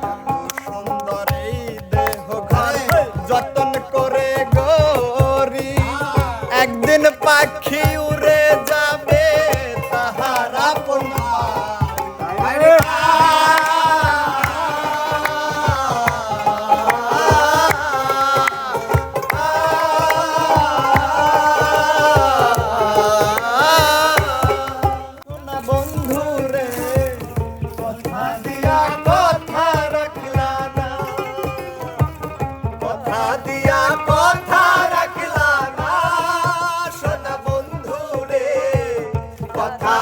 Bye. কথা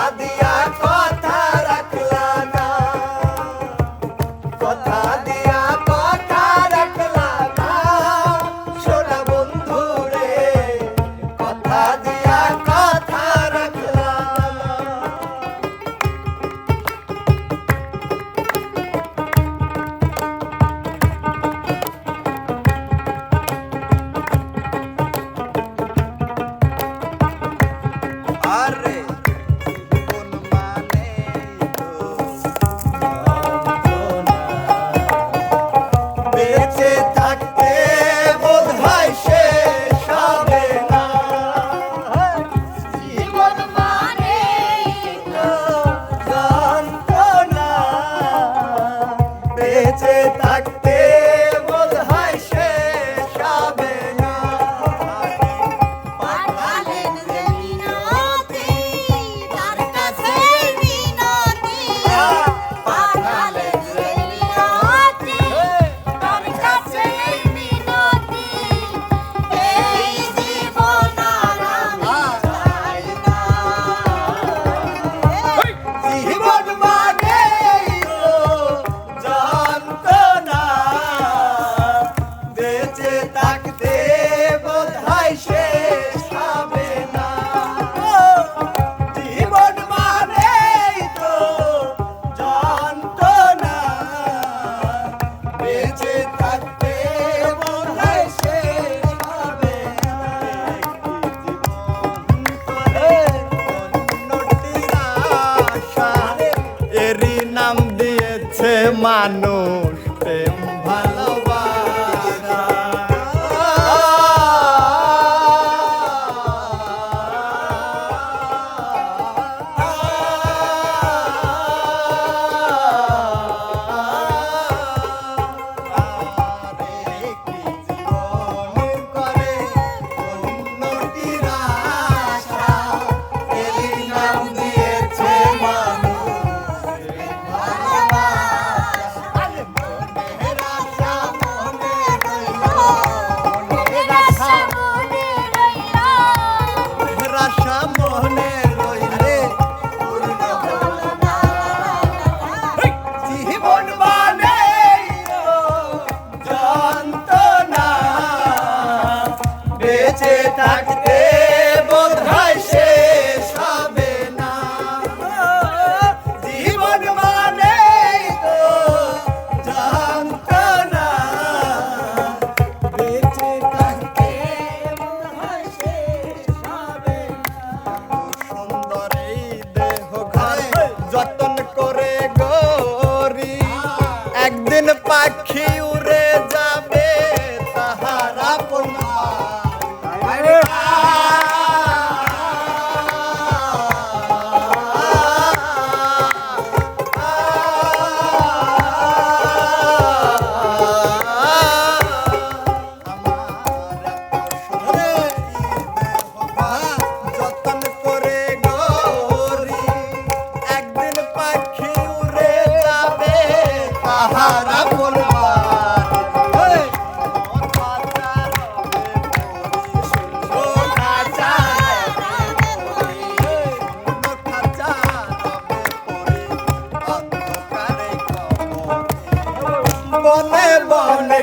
বেঁচে বনে বনে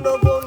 wonderful.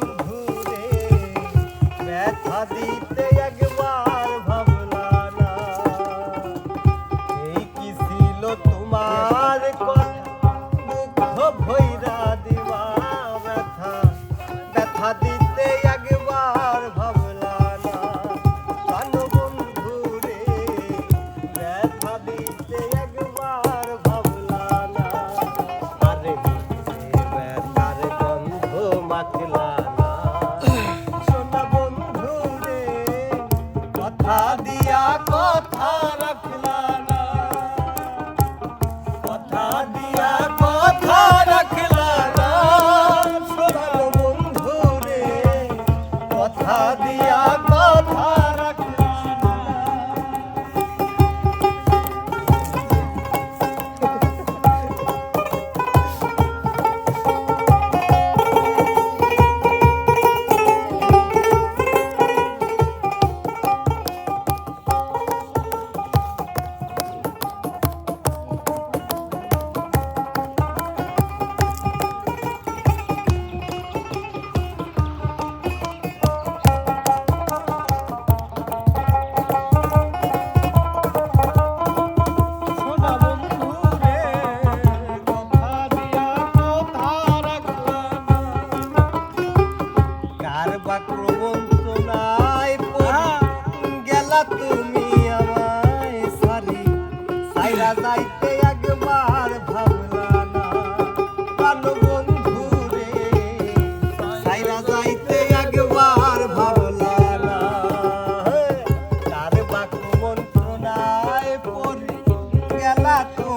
বলা তুমি যাইতে একবার ভাবলা না। প্রাণ বন্ধু রে, সাইরা যাইতে একবার ভাবলা না। তার বাক্য মন্ত্রণায় পড়ি, গেলা তো